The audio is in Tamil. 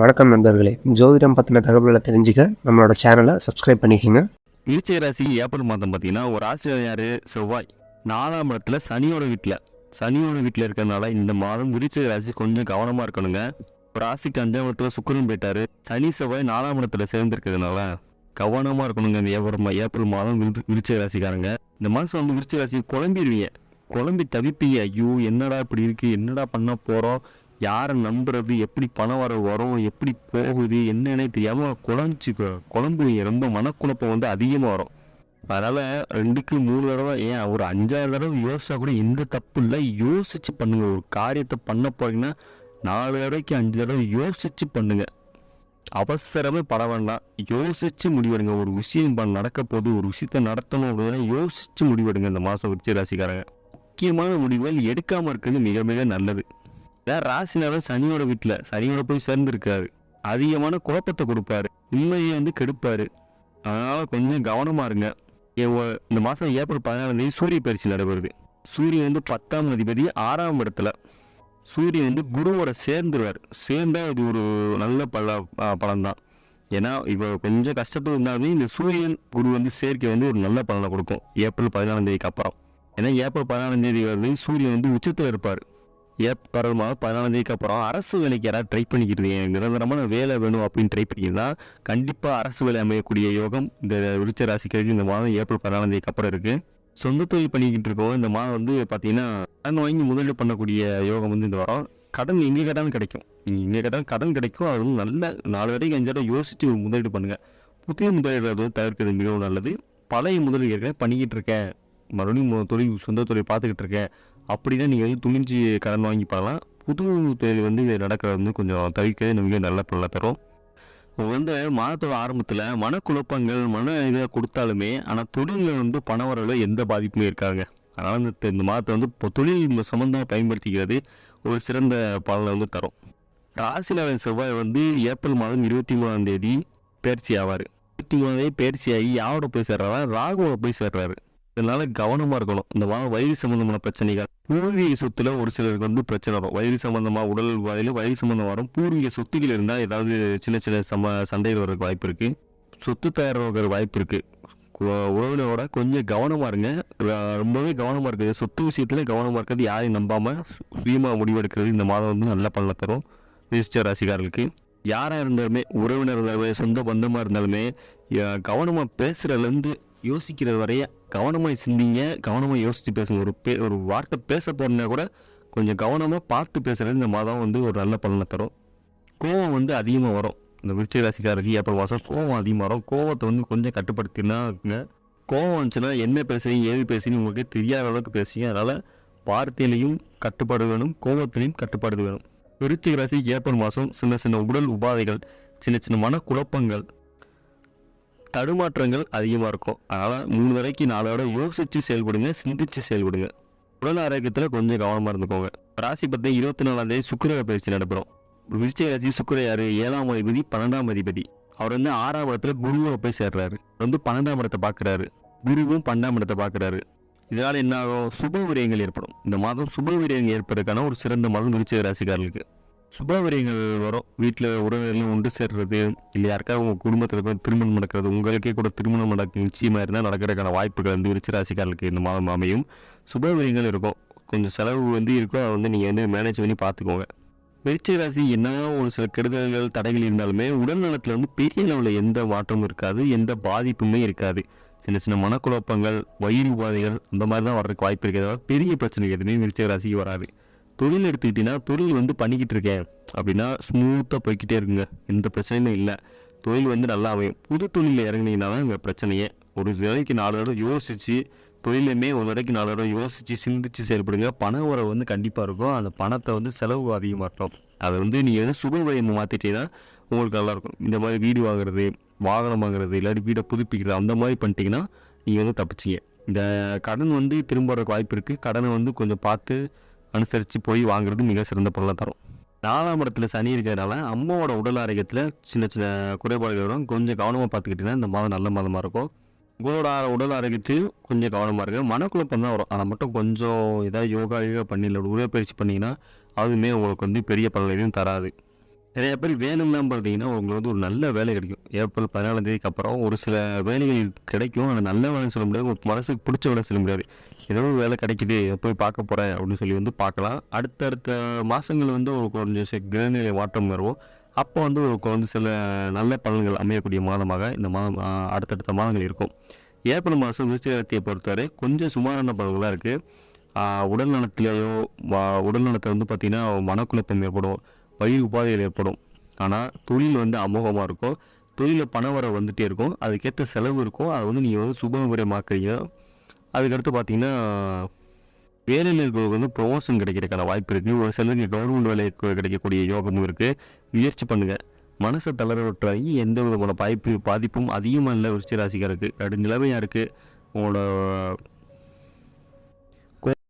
வணக்கம் நண்பர்களே. ஜோதிடம் பற்றின தகவல்களை தெரிஞ்சுக்க நம்மளோட சேனலை சப்ஸ்கிரைப் பண்ணிக்கோங்க. விருச்சிக ராசி ஏப்ரல் மாதம் பார்த்தீங்கன்னா ஒரு ஆசிரியர் யார்? செவ்வாய். நாலாம் இடத்துல சனியோட வீட்டில் சனியோட வீட்டில் இருக்கிறதுனால இந்த மாதம் விருச்சிக ராசி கொஞ்சம் கவனமாக இருக்கணுங்க. ஒரு ராசிக்கு அஞ்சாம் இடத்துல சுக்கரன் போயிட்டாரு. சனி செவ்வாய் நாலாம் இடத்துல சேர்ந்துருக்கிறதுனால கவனமாக இருக்கணுங்க இந்த ஏப்ரல் ஏப்ரல் மாதம் விருது விருச்சிக ராசிக்காரங்க. இந்த மாதம் வந்து விருச்சிக ராசி குழம்பிடுவீங்க குழம்பி தவிப்பீங்க. ஐயோ என்னடா இப்படி இருக்கு? என்னடா பண்ண போகிறோம் யாரை நம்புறது எப்படி பணம் வர வரும் எப்படி போகுது என்னன்னே தெரியாமல் குழஞ்சி குழம்பு ரொம்ப மனக்குழப்பம் வந்து அதிகமாக வரும். அதனால் ரெண்டுக்கு மூணு தடவை ஏன் ஒரு அஞ்சாறு தடவை யோசிச்சா கூட எந்த தப்பு இல்லை. யோசிச்சு பண்ணுங்கள் ஒரு காரியத்தை பண்ண போறீங்கன்னா நாலு தடவைக்கு அஞ்சு தடவை யோசிச்சு பண்ணுங்கள் அவசரமே பட வேண்டாம். யோசிச்சு முடிவெடுங்க. ஒரு விஷயம் ப- நடக்க போது ஒரு விஷயத்த நடத்தணும் அப்படின்னா யோசிச்சு முடிவெடுங்க. இந்த மாதம் விருச்சி ராசிக்காரங்க. முக்கியமான முடிவுகள் எடுக்காமல் இருக்கிறது மிக மிக நல்லது. ஏன் ராசினாலும் சனியோட வீட்டில் சனியோட போய் சேர்ந்துருக்காரு. அதிகமான குழப்பத்தை கொடுப்பாரு. உண்மையை வந்து கெடுப்பாரு. அதனால கொஞ்சம் கவனமாக இருங்க. ஏ, இந்த மாதம் ஏப்ரல் பதினாலாம் தேதி சூரிய பயிற்சி நடைபெறுது. சூரியன் வந்து பத்தாம் அதிபதி ஆறாம் இடத்துல. சூரியன் வந்து குருவோட சேர்ந்துருவார். சேர்ந்தால் இது ஒரு நல்ல பல பலன்தான். ஏன்னா இப்போ கொஞ்சம் கஷ்டத்தில் இருந்தாலுமே இந்த சூரியன் குரு வந்து சேர்க்கை வந்து ஒரு நல்ல பலனை கொடுக்கும். ஏப்ரல் பதினாலாம் தேதிக்கு அப்புறம். ஏன்னா ஏப்ரல் பதினாலாம் தேதி வந்து சூரியன் வந்து உச்சத்தில் இருப்பார். ஏப்ரல் மாதம் பதினாலாம் தேதிக்கு அப்புறம் அரசு வேலைக்கு யாராவது ட்ரை பண்ணிக்கிறது நிரந்தரமான வேலை வேணும் அப்படின்னு ட்ரை பண்ணிக்கிறதா கண்டிப்பாக அரசு வேலை அமையக்கூடிய யோகம் இந்த விருச்ச ராசிக்கு இந்த மாதம் ஏப்ரல் பதினாலாம் தேதிக்கு அப்புறம் இருக்குது சொந்த தொழில் பண்ணிக்கிட்டு இருக்கோம். இந்த மாதம் வந்து பார்த்தீங்கன்னா கடன் வாங்கி முதலீடு பண்ணக்கூடிய யோகம் வந்து இந்த வாரம். கடன் எங்கே கேட்டாலும் கிடைக்கும். எங்கே கேட்டாலும் கடன் கிடைக்கும். அது வந்து நல்ல நாலு வரைக்கும் அஞ்சு தடவை யோசித்து ஒரு முதலீடு பண்ணுங்கள் புதிய முதலீடு தவிர்க்கிறது மிகவும் நல்லது. பழைய முதலீடு ஏற்கனவே பண்ணிக்கிட்டு இருக்கேன். மறுபடியும் தொழில் சொந்த தொழில் பார்த்துக்கிட்டு இருக்கேன். அப்படின்னா நீங்கள் வந்து துணிஞ்சு கடன் வாங்கி பண்ணலாம் புது தொழில் வந்து இது நடக்கிறது வந்து கொஞ்சம் தவிர்க்கிறது மிக நல்ல பலனை தரும். வந்து மாதத்தோட ஆரம்பத்தில் மனக்குழப்பங்கள் மன இதை கொடுத்தாலுமே ஆனால் தொழிலில் வந்து பண வரவில் எந்த பாதிப்புமே இருக்காங்க அதனால் இந்த இந்த மாதத்தை வந்து இப்போ தொழில் சம்மந்தமாக பயன்படுத்திக்கிறது ஒரு சிறந்த பலனை வந்து தரும். ராசியில் செவ்வாய் வந்து ஏப்ரல் மாதம் இருபத்தி மூணாம் தேதி பயிற்சி ஆவார். இருபத்தி மூணாம் தேதி பயிற்சி ஆகி யாரோட போய் சேர்றாரா? ராகுவோட போய் சேர்றாரு. இதனால கவனமாக இருக்கணும். இந்த வாரம் வயிறு சம்பந்தமான பிரச்சனைகள். பூர்வீக சொத்துல ஒரு சிலருக்கு வந்து பிரச்சனை வரும். வயிறு சம்பந்தமாக உடல் வகையில் வயிறு சம்பந்தம் வரும். பூர்வீக சொத்துக்கள் இருந்தால் ஏதாவது சின்ன சின்ன சம சண்டைகள் வர்றதுக்கு வாய்ப்பு இருக்குது சொத்து தயாராகிற வாய்ப்பு இருக்குது உறவினரோட கொஞ்சம் கவனமாக இருங்க. ரொம்பவே கவனமாக இருக்குது சொத்து விஷயத்தில் கவனமாக இருக்கிறது யாரையும் நம்பாமல் சுயமாக முடிவெடுக்கிறது இந்த மாதம் வந்து நல்ல பலனை தரும். ரிஜிஸ்டர் ராசிக்காரர்களுக்கு யாராக இருந்தாலுமே உறவினர் இருந்தாலுமே சொந்த பந்தமாக இருந்தாலுமே கவனமாக பேசுகிறதுலேருந்து யோசிக்கிறது வரைய கவனமாக சிந்திங்க கவனமாக யோசித்து பேசுங்க. ஒரு பே ஒரு வார்த்தை பேச போகிறனா கூட கொஞ்சம் கவனமாக பார்த்து பேசுகிறது இந்த மாதம் வந்து ஒரு நல்ல பலனை தரும். கோவம் வந்து அதிகமாக வரும். இந்த விருச்சிக ராசிக்காரருக்கு ஏப்ரல் மாதம் கோவம் அதிகமாக வரும். கோவத்தை வந்து கொஞ்சம் கட்டுப்படுத்தினாங்க கோவம் வந்துச்சுன்னா என்ன பேசுறீங்க ஏது பேசுறீங்க உங்களுக்கு தெரியாத அளவுக்கு பேசுவீங்க. அதனால் வார்த்தையிலையும் கட்டுப்பாடு வேணும் கோவத்திலையும் கட்டுப்பாடு வேணும். விருச்சிக ராசி ஏப்ரல் மாதம் சின்ன சின்ன உடல் உபாதைகள் சின்ன சின்ன மனக்குழப்பங்கள் தடுமாற்றங்கள் அதிகமாக இருக்கும். அதனால் மூணு வரைக்கும் நாலு வரை யோசித்து செயல்படுங்க சிந்திச்சு செயல்படுங்க. உடல் ஆரோக்கியத்தில் கொஞ்சம் கவனமாக இருந்துக்கோங்க. ராசி பற்றி இருபத்தி நாலாம் தேதி சுக்கர பயிற்சி நடைபெறும். விருச்சிக ராசி சுக்கிர ஏழாம் அதிபதி பன்னெண்டாம் அதிபதி. அவர் வந்து ஆறாம் இடத்துல குருவை போய் சேர்றாரு. வந்து பன்னெண்டாம் இடத்தை பார்க்குறாரு. குருவும் பன்னெண்டாம் இடத்தை பார்க்குறாரு. இதனால் என்ன ஆகும்? சுப விரயங்கள் ஏற்படும். இந்த மாதம் சுப விரயங்கள் ஏற்படுறதுக்கான ஒரு சிறந்த மாதம் விருச்சிக ராசிக்காரர்களுக்கு. சுபவரியங்கள் வரும். வீட்டில் உறவினர்களும் ஒன்று சேர்றது இல்லை யாருக்காவது உங்கள் குடும்பத்தில் திருமணம் நடக்கிறது உங்களுக்கே கூட திருமணம் நடக்க நிச்சயமாக இருந்தால் நடக்கிறதுக்கான வாய்ப்புகள் வந்து விருச்சிராசிக்காரர்களுக்கு இந்த மாதம் அமையும். சுபவரியங்கள் இருக்கும். கொஞ்சம் செலவு வந்து இருக்கும். அதை வந்து நீங்கள் வந்து மேனேஜ் பண்ணி பார்த்துக்கோங்க. விருச்சிக ராசி என்ன ஒரு சில கெடுதல்கள் தடைகள் இருந்தாலுமே உடல் நலத்தில் வந்து பெரிய அளவில் எந்த மாற்றமும் இருக்காது. எந்த பாதிப்புமே இருக்காது. சின்ன சின்ன மனக்குழப்பங்கள் வயிறு உபாதைகள் அந்த மாதிரி தான் வர்றதுக்கு வாய்ப்பு இருக்கிறதால பெரிய பிரச்சனை எதுவுமே விருச்சிக ராசிக்கு வராது. தொழில் எடுத்துக்கிட்டிங்கன்னா தொழில் வந்து பண்ணிக்கிட்டு இருக்கேன். அப்படின்னா ஸ்மூத்தாக போய்க்கிட்டே இருக்குங்க எந்த பிரச்சனையும் இல்லை. தொழில் வந்து நல்லா அமையும். புது தொழிலில் இறங்கினீங்கன்னா தான் இங்கே பிரச்சனையே. ஒரு வேலைக்கு நாலு தடவை யோசித்து தொழிலுமே ஒரு வரைக்கும் நாலு தடவை யோசித்து சிந்திச்சு செயல்படுங்க. பண உறவு வந்து கண்டிப்பாக இருக்கும். அந்த பணத்தை வந்து செலவு அதிகமாக இருக்கும் அதை வந்து நீங்கள் வந்து சுப விரயம் மாற்றிட்டீங்கன்னா உங்களுக்கு நல்லாயிருக்கும் இந்த மாதிரி வீடு வாங்குறது வாகனம் வாங்குறது இல்லாட்டி வீடை புதுப்பிக்கிறது அந்த மாதிரி பண்ணிட்டீங்கன்னா நீங்கள் வந்து தப்பிச்சிங்க. இந்த கடன் வந்து திரும்ப வரக்கு வாய்ப்பு இருக்குது கடனை வந்து கொஞ்சம் பார்த்து அனுசரித்து போய் வாங்குறது மிக சிறந்த பொருளாக தரும். நாலாம் இடத்துல சனி இருக்கிறதுனால அம்மாவோட உடல் ஆரோக்கியத்தில் சின்ன சின்ன குறைபாடுகள் வரும். கொஞ்சம் கவனமாக பார்த்துக்கிட்டிங்கன்னா இந்த மாதம் நல்ல மாதமாக இருக்கும். உங்களோட உடல் ஆரோக்கியத்தையும் கொஞ்சம் கவனமாக இருக்குது மனக்குழப்பம் தான் வரும். அதை மட்டும் கொஞ்சம் ஏதாவது யோகா யோகா பண்ணி இல்லை உடற்பயிற்சி பண்ணிங்கன்னா அதுவுமே உங்களுக்கு வந்து பெரிய பலனையும் தராது. நிறைய பேர் வேணும்லாம் பார்த்தீங்கன்னா உங்களுக்கு வந்து ஒரு நல்ல வேலை கிடைக்கும். ஏப்ரல் பதினாலாம் தேதிக்கு அப்புறம் ஒரு சில வேலைகள் கிடைக்கும். ஆனால் நல்ல வேலைன்னு சொல்ல முடியாது. ஒரு மனசுக்கு பிடிச்ச வேலை சொல்ல முடியாது. ஏதோ ஒரு வேலை கிடைக்குது போய் பார்க்க போகிறேன் அப்படின்னு சொல்லி வந்து பார்க்கலாம். அடுத்தடுத்த மாதங்கள் வந்து ஒரு கொஞ்சம் கிரகநிலை மாற்றம் வரும் அப்போ வந்து ஒரு வந்து சில நல்ல பலன்கள் அமையக்கூடிய மாதமாக இந்த மாதம் அடுத்தடுத்த மாதங்கள் இருக்கும். ஏப்ரல் மாதம் விருச்சிகத்தை பொறுத்தவரை கொஞ்சம் சுமாரான பலன்களாக இருக்குது உடல் நலத்திலேயோ உடல் நலத்தை வந்து பார்த்திங்கன்னா மனக்குழப்பம் ஏற்படும் வழி உபாதைகள் ஏற்படும். ஆனால் தொழில் வந்து அமோகமாக இருக்கும். தொழிலில் பண வர வந்துகிட்டே இருக்கும். அதுக்கேற்ற செலவு இருக்கும். அதை வந்து நீங்கள் வந்து சுபமுறையமாக்குறீங்க அதுக்கடுத்து பார்த்தீங்கன்னா வேலையில் இருக்கிறவங்க வந்து ப்ரொமோஷன் கிடைக்கிறதுக்கான வாய்ப்பு இருக்குது ஒரு சிலருக்கு கவர்மெண்ட் வேலை கிடைக்கக்கூடிய யோகமும் இருக்குது முயற்சி பண்ணுங்கள் மனசை தளர எந்த விதமான பாய்ப்பு பாதிப்பும் அதிகமாக இல்லை. விருச்சிக ராசிக்காருக்கு. அப்படி நிலைமையாக இருக்குது உங்களோட